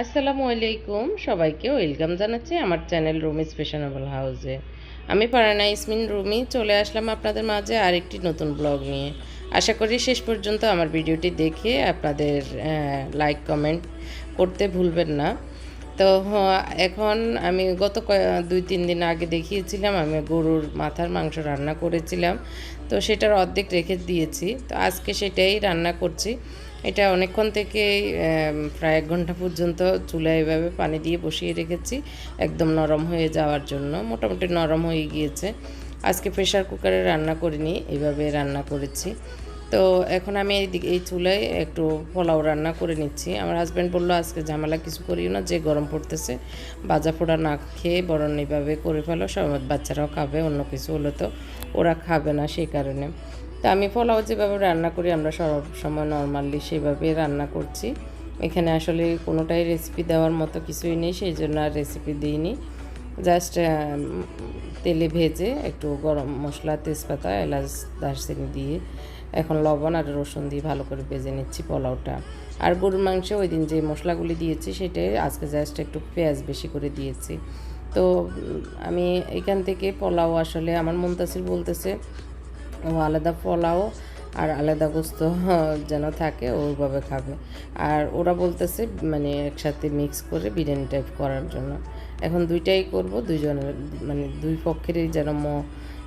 আসসালামু আলাইকুম। সবাইকে ওয়েলকাম জানাচ্ছি আমার চ্যানেল রুমি ফ্যাশনেবল হাউসে। আমি পারানা ইসমিন রুমি, চলে আসলাম আপনাদের মাঝে আরেকটি নতুন ব্লগ নিয়ে। আশা করি শেষ পর্যন্ত আমার ভিডিওটি দেখে আপনাদের লাইক কমেন্ট করতে ভুলবেন না। তো এখন আমি গত দুই, তিন দিন আগে দেখিয়েছিলাম, আমি গরুর মাথার মাংস রান্না করেছিলাম। তো সেটার অর্ধেক রেখে দিয়েছি। তো আজকে সেটাই রান্না করছি। এটা অনেকক্ষণ থেকে প্রায় এক ঘণ্টা পর্যন্ত চুলায় এভাবে পানি দিয়ে বসিয়ে রেখেছি, একদম নরম হয়ে যাওয়ার জন্য। মোটামুটি নরম হয়ে গিয়েছে। আজকে প্রেশার কুকারে রান্না করিনি, এভাবে রান্না করেছি। তো এখন আমি এই দিকে, এই চুলায় একটু পোলাও রান্না করে নিচ্ছি। আমার হাজব্যান্ড বলল, আজকে ঝামেলা কিছু করিও না, যে গরম পড়তেছে, বাজা ফোড়া না খেয়ে বরং এইভাবে করে ফেলো, সব বাচ্চারাও খাবে, অন্য কিছু হলে তো ওরা খাবে না সেই কারণে। তা আমি পোলাও যেভাবে রান্না করি, আমরা সব সময় নর্মালি সেভাবে রান্না করছি। এখানে আসলে কোনোটাই রেসিপি দেওয়ার মতো কিছুই নেই, সেই জন্য আর রেসিপি দিইনি। জাস্ট তেলে ভেজে একটু গরম মশলা, তেজপাতা, এলাচ, দারচিনি দিয়ে এখন লবণ আর রসুন দিয়ে ভালো করে ভেজে নিচ্ছি পোলাওটা। আর গরুর মাংসে ওই দিন যে মশলাগুলি দিয়েছি সেটাই আজকে জাস্ট একটু পেঁয়াজ বেশি করে দিয়েছি। তো আমি এখান থেকে পোলাও আসলে, আমার মন্তাসির বলতেছে ও আলাদা পোলাও আর আলাদা গোস্ত যেন থাকে, ওইভাবে খাবে। আর ওরা বলতেছে মানে একসাথে মিক্স করে বিরিয়ানি টাইপ করার জন্য। এখন দুইটাই করব, দুইজনের মানে দুই পক্ষেরই যেন ম,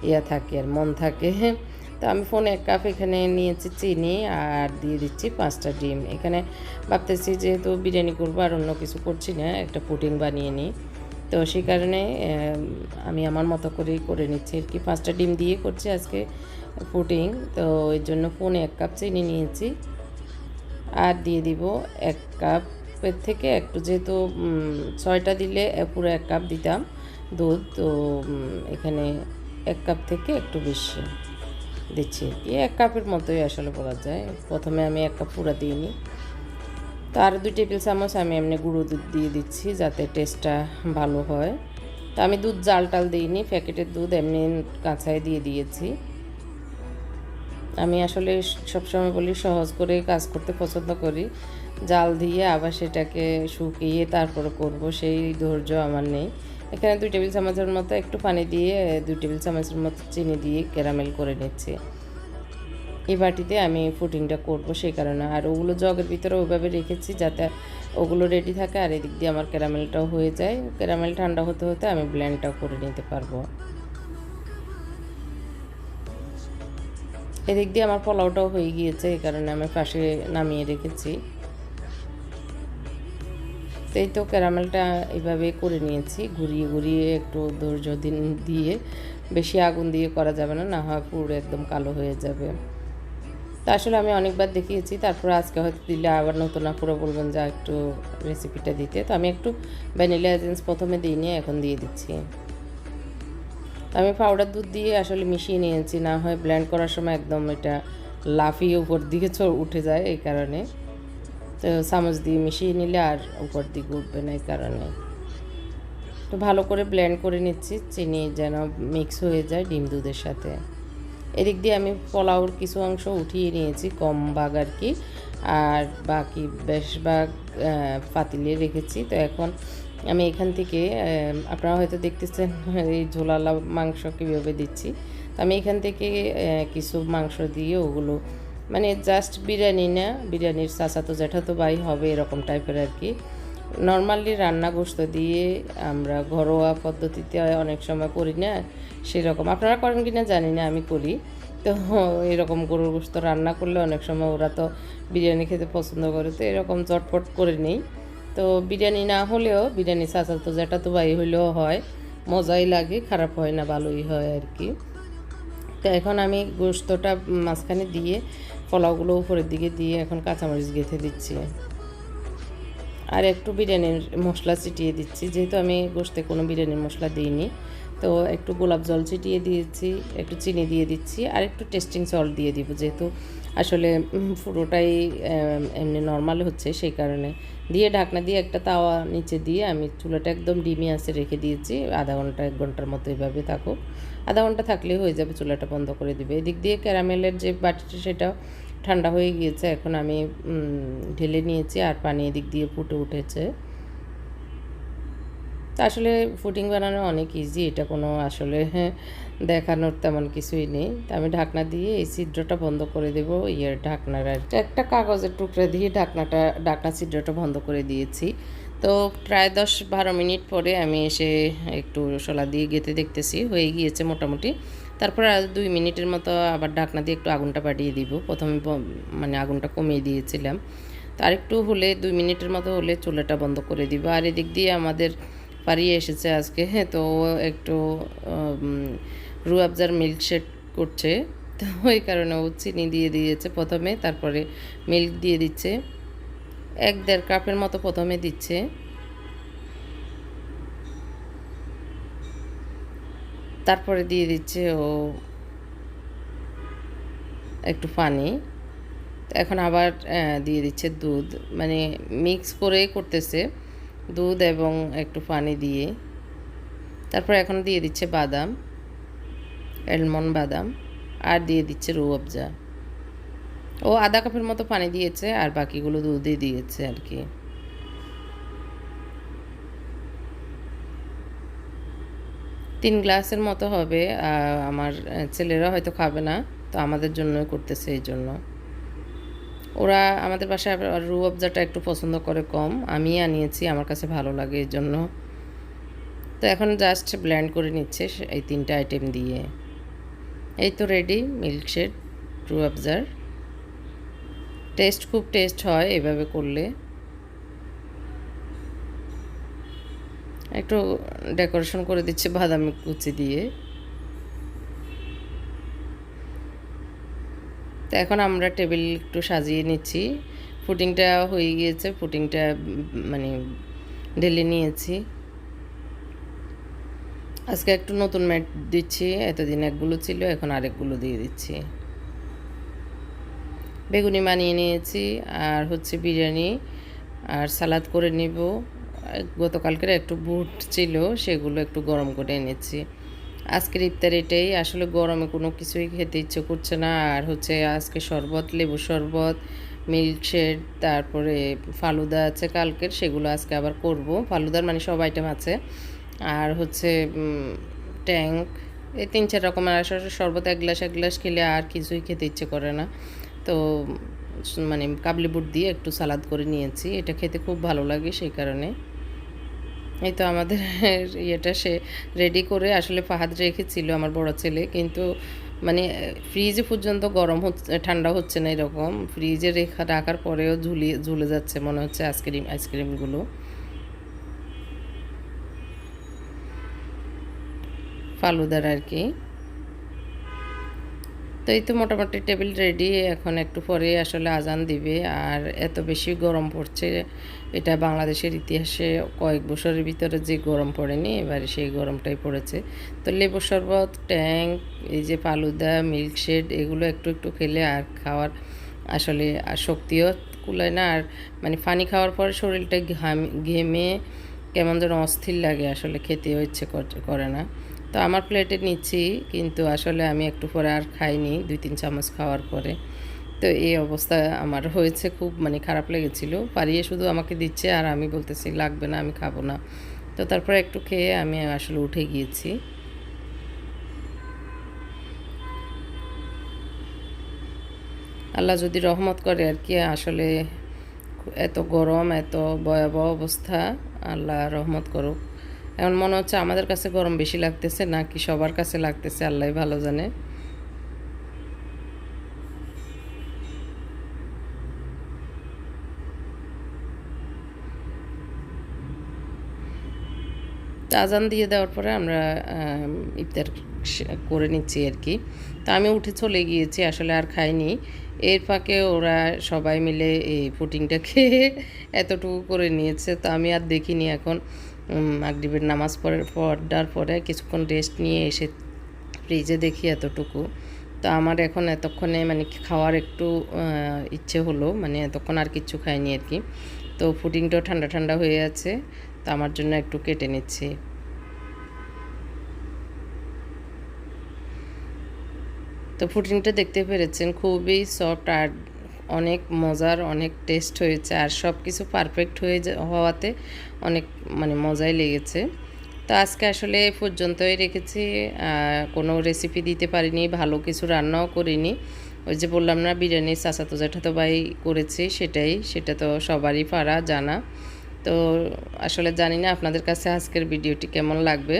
ইয়া থাকে আর মন থাকে। তো আমি ফোনে এক কাপ এখানে নিয়েছি চিনি আর দিয়ে দিচ্ছি পাঁচটা ডিম। এখানে ভাবতেছি যেহেতু বিরিয়ানি করব আর অন্য কিছু করছি না, একটা পুডিং বানিয়ে নিই। তো সেই কারণে আমি আমার মতো করেই করে নিচ্ছি আর কি। পাঁচটা ডিম দিয়ে করছি আজকে। পুডিং তো ওই জন্য ফোনে এক কাপ চিনি নিয়েছি। আর দিয়ে দিব এক কাপের থেকে একটু যেহেতু ছয়টা দিলে পুরো এক কাপ দিতাম দুধ, তো এখানে এক কাপ থেকে একটু বেশি দিচ্ছি কি। এক কাপের মতোই আসলে বলা যায়। প্রথমে আমি এক কাপ পুরো দিইনি তো আর দুই টেবিল চামচ আমি এমনি গুঁড়ো দুধ দিয়ে দিচ্ছি যাতে টেস্টটা ভালো হয়। তো আমি দুধ জাল টাল দিইনি প্যাকেটের দুধ এমনি কাঁচায় দিয়ে দিয়েছি। আমি আসলে সবসময় বলি, সহজ করে কাজ করতে পছন্দ করি। জাল দিয়ে আবার সেটাকে শুকিয়ে তারপরে করব, সেই ধৈর্য আমার নেই। এখানে দুই টেবিল চামচের মতো একটু পানি দিয়ে, দুই টেবিল চামচের মতো চিনি দিয়ে ক্যারামেল করে নিচ্ছি। এই বাটিতে আমি ফুটিংটা করব সেই কারণে। আর ওগুলো জগের ভিতরে ওইভাবে রেখেছি যাতে ওগুলো রেডি থাকে আর এদিক দিয়ে আমার ক্যারামেলটাও হয়ে যায়। ক্যারামেল ঠান্ডা হতে হতে আমি ব্ল্যান্ডটাও করে নিতে পারব। এদিক দিয়ে আমার পোলাওটাও হয়ে গিয়েছে, এই কারণে আমি পাশে নামিয়ে রেখেছি। এই তো ক্যারামেলটা এইভাবে করে নিয়েছি, ঘুরিয়ে ঘুরিয়ে একটু ধৈর্য দিন, দিয়ে বেশি আগুন দিয়ে করা যাবে না না হয় পুরো একদম কালো হয়ে যাবে। তা আসলে আমি অনেকবার দেখিয়েছি, তারপরে আজকে হয়তো দিলে আবার নতুন আপুরা বলবেন যা একটু রেসিপিটা দিতে। তো আমি একটু ভ্যানিলা এজেন্স প্রথমে দিইনি এখন দিয়ে দিচ্ছি। আমি পাউডার দুধ দিয়ে আসলে মিশিয়ে নিয়েছি, না হয় ব্লেন্ড করার সময় একদম এটা লাফিয়ে উপর দিকে উঠে যায় এই কারণে। তো চামচ দিয়ে মিশিয়ে নিলে আর উপর দিকে উঠবে না এই কারণে। তো ভালো করে ব্লেন্ড করে নিচ্ছি, চিনি যেন মিক্স হয়ে যায় ডিম দুধের সাথে। এদিক দিয়ে আমি পোলাওর কিছু অংশ উঠিয়ে নিয়েছি, কম ভাগ আর কি। আর বাকি বেশ ভাগ পাতিলে রেখেছি। তো এখন আমি এখান থেকে আপনারা হয়তো দেখতেছেন এই ঝোলালা মাংস কীভাবে দিচ্ছি। তো আমি এখান থেকে কিছু মাংস দিয়ে ওগুলো মানে জাস্ট বিরিয়ানি না, বিরিয়ানির চাচাতো জ্যাঠাতো ভাই হবে এরকম টাইপের আর কি। নর্মালি রান্না গোস্ত দিয়ে আমরা ঘরোয়া পদ্ধতিতে অনেক সময় করি না, সেরকম। আপনারা করেন কি না জানি না, আমি করি। তো এরকম গরুর গোস্ত রান্না করলে অনেক সময় ওরা তো বিরিয়ানি খেতে পছন্দ করে, তো এরকম চটপট করে নেই। তো বিরিয়ানি না হলেও বিরিয়ানি চাচা তো যেটা তো ভাই হইলেও হয়। মজাই লাগে, খারাপ হয় না, ভালোই হয় আর কি। তো এখন আমি গোস্তটা মাঝখানে দিয়ে পোলাওগুলো উপরের দিকে দিয়ে এখন কাঁচামরিচ গেঁথে দিচ্ছি। আর একটু বিরিয়ানির মশলা ছিটিয়ে দিচ্ছি, যেহেতু আমি গোস্তে কোনো বিরিয়ানির মশলা দিইনি। তো একটু গোলাপ জল ছিটিয়ে দিয়েছি, একটু চিনি দিয়ে দিচ্ছি, আর একটু টেস্টিং সল্ট দিয়ে দিব, যেহেতু আসলে পুরোটাই এমনি নর্মাল হচ্ছে সেই কারণে। দিয়ে ঢাকনা দিয়ে একটা তাওয়া নিচে দিয়ে আমি চুলাটা একদম ডিমি আছে রেখে দিয়েছি। আধা ঘণ্টা, এক ঘণ্টার মতো এইভাবে থাকুক। আধা ঘণ্টা থাকলেই হয়ে যাবে চুলাটা বন্ধ করে দিবে। এদিক দিয়ে ক্যারামেলের যে বাটিটা, সেটা ঠান্ডা হয়ে গিয়েছে। এখন আমি ঢেলে নিয়েছি আর পানি এদিক দিয়ে ফুটে উঠেছে। তা আসলে ফুডিং বানানো অনেক ইজি এটা কোনো আসলে দেখানোর তেমন কিছুই নেই। তা আমি ঢাকনা দিয়ে এই ছিদ্রটা বন্ধ করে দেবো, ইয়ের ঢাকনার একটা কাগজের টুকরা দিয়ে ঢাকনাটা, ঢাকনা ছিদ্রটা বন্ধ করে দিয়েছি। তো প্রায় দশ বারো মিনিট পরে আমি এসে একটু শলা দিয়ে গেতে দেখতেছি, হয়ে গিয়েছে মোটামুটি। তারপর আর দুই মিনিটের মতো আবার ঢাকনা দিয়ে একটু আগুনটা বাড়িয়ে দিব। প্রথমে মানে আগুনটা কমিয়ে দিয়েছিলাম। তো আরেকটু হলে, দুই মিনিটের মতো হলে চুলাটা বন্ধ করে দিব। আর এদিক দিয়ে আমাদের পারিয়ে এসেছে আজকে। হ্যাঁ তো একটু রু আফজার মিল্কশেক করছে। তো ওই কারণে ও চিনি দিয়ে দিয়েছে প্রথমে, তারপরে মিল্ক দিয়ে দিচ্ছে। এক দেড় কাপের মতো প্রথমে দিচ্ছে। তারপরে দিয়ে দিচ্ছে ও একটু পানি। এখন আবার দিয়ে দিচ্ছে দুধ। মানে মিক্স করে করতেছে। দুধ এবং একটু পানি দিয়ে। তারপর এখন দিয়ে দিচ্ছে বাদাম অ্যালমন্ড বাদাম, আর দিয়ে দিচ্ছে রুয়াবজা ও আধা কাপের মতো পানি দিয়েছে, আর বাকিগুলো দুধই দিয়েছে আর কি। তিন গ্লাসের মতো হবে আমার ছেলেরা হয়তো খাবে না, তো আমাদের জন্যই করতেছে এই জন্য। ওরা আমাদের বাসায় রু আফজাটা একটু পছন্দ করে কম। আমি আনিয়েছি, আমার কাছে ভালো লাগে এই জন্য। তো এখন জাস্ট ব্ল্যান্ড করে নিচ্ছে এই তিনটা আইটেম দিয়ে। এই তো রেডি মিল্কশেক রু আফজার টেস্ট খুব টেস্ট হয় এভাবে করলে। একটু ডেকোরেশন করে দিচ্ছে বাদামি কুচি দিয়ে। এখন আমরা টেবিল একটু সাজিয়ে নিচ্ছি। ফুটিংটা হয়ে গিয়েছে ফুটিংটা মানে ঢেলে নিয়েছি। আজকে একটু নতুন ম্যাট দিচ্ছি, এতদিন একগুলো ছিল, এখন আরেকগুলো দিয়ে দিচ্ছি। বেগুনি বানিয়ে নিয়েছি, আর হচ্ছে বিরিয়ানি, আর সালাদ করে নিব। গতকালকের একটু বুট ছিল, সেগুলো একটু গরম করে এনেছি। আজকের ইফতার এটাই। আসলে গরমে কোনো কিছুই খেতে ইচ্ছে করছে না। আর হচ্ছে আজকে শরবত, লেবু শরবত, মিল্কশেক, তারপরে ফালুদা আছে কালকের, সেগুলো আজকে আবার করব। ফালুদার মানে সব আইটেম আছে। আর হচ্ছে ট্যাঙ্ক, এই তিন চার রকমের আসলে শরবত এক গ্লাস এক গ্লাস খেলে আর কিছুই খেতে ইচ্ছে করে না। তো মানে কাবলি বুট দিয়ে একটু সালাদ করে নিয়েছি। এটা খেতে খুব ভালো লাগে সেই কারণে। এই তো আমাদের ইয়েটা সে রেডি করে আসলে ফাহাদ রেখেছিল আমার বড় ছেলে। কিন্তু মানে ফ্রিজে পর্যন্ত গরম হচ্ছে, ঠান্ডা হচ্ছে না এরকম। ফ্রিজে রেখা রাখার পরেও ঝুলিয়ে, ঝুলে যাচ্ছে মনে হচ্ছে আইসক্রিম আইসক্রিমগুলো ফালুদার আর কি। তো এই তো মোটামুটি টেবিল রেডি এখন একটু পরে আসলে আজান দিবে। আর এত বেশি গরম পড়ছে, এটা বাংলাদেশের ইতিহাসে কয়েক বছরের ভিতরে যে গরম পড়েনি, এবারে সেই গরমটাই পড়েছে। তো লেবু শরবত ট্যাঙ্ক এই যে ফালুদা মিল্কশেড এগুলো একটু একটু খেলে আর খাওয়ার আসলে আর শক্তিও কুলায় না। আর মানে পানি খাওয়ার পরে শরীরটা ঘাম, ঘেমে কেমন যেন অস্থির লাগে, আসলে খেতেও ইচ্ছে কর- করে না। তো আমার প্লেটে নিচ্ছি, কিন্তু আসলে আমি একটু পরে আর খাইনি, দুই তিন চামচ খাওয়ার পরে। তো এই অবস্থা আমার হয়েছে, খুব মানে খারাপ লেগেছিল। পারিয়ে শুধু আমাকে দিচ্ছে আর আমি বলতেছি, লাগবে না, আমি খাব না। তো তারপরে একটু খেয়ে আমি আসলে উঠে গিয়েছি। আল্লাহ যদি রহমত করে আর কি, আসলে এত গরম, এত ভয়াবহ অবস্থা, আল্লাহ রহমত করুক। এখন মনে হচ্ছে আমাদের কাছে গরম বেশি লাগতেছে নাকি সবার কাছে লাগতেছে আল্লাহ ভালো জানে। আজান দিয়ে দেওয়ার পরে আমরা আম, ইফতার করে নিচ্ছি আর কি। তা আমি উঠে চলে গিয়েছি আসলে আর খাইনি। এর ফাঁকে ওরা সবাই মিলে এই পুটিংটা খেয়ে এতটুকু করে নিয়েছে তো আমি আর দেখিনি এখন। মাগরিবের নামাজ পড়ে পড়ার পরে কিছুক্ষণ রেস্ট নিয়ে এসে ফ্রিজে দেখি এতটুকু। তো আমার এখন এতক্ষণে মানে খাওয়ার একটু ইচ্ছে হলো মানে এতক্ষণ আর কিচ্ছু খাইনি আর কি। তো পুডিংটাও ঠান্ডা ঠান্ডা হয়ে আছে, তো আমার জন্য একটু কেটে নিচ্ছি। তো পুডিংটা দেখতে পেরেছেন, খুবই সফট আর অনেক মজার, অনেক টেস্ট হয়েছে আর সব কিছু পারফেক্ট হয়ে হওয়াতে অনেক মানে মজাই লেগেছে। তো আজকে আসলে এ পর্যন্তই রেখেছি কোনো রেসিপি দিতে পারিনি, ভালো কিছু রান্নাও করিনি। ওই যে বললাম না, বিরিয়ানি চাচাতো জ্যাঠাতো ভাই করেছি, সেটাই, সেটা তো সবারই পারা জানা। তো আসলে জানি না আপনাদের কাছে আজকের ভিডিওটি কেমন লাগবে।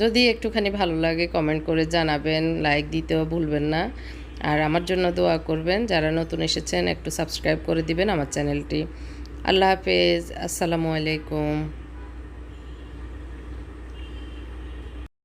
যদি একটুখানি ভালো লাগে কমেন্ট করে জানাবেন লাইক দিতেও ভুলবেন না। আর আমার জন্য দোয়া করবেন, যারা নতুন এসেছেন একটু সাবস্ক্রাইব করে দিবেন আমার চ্যানেলটি আল্লাহ হাফেজ, আসসালামু আলাইকুম।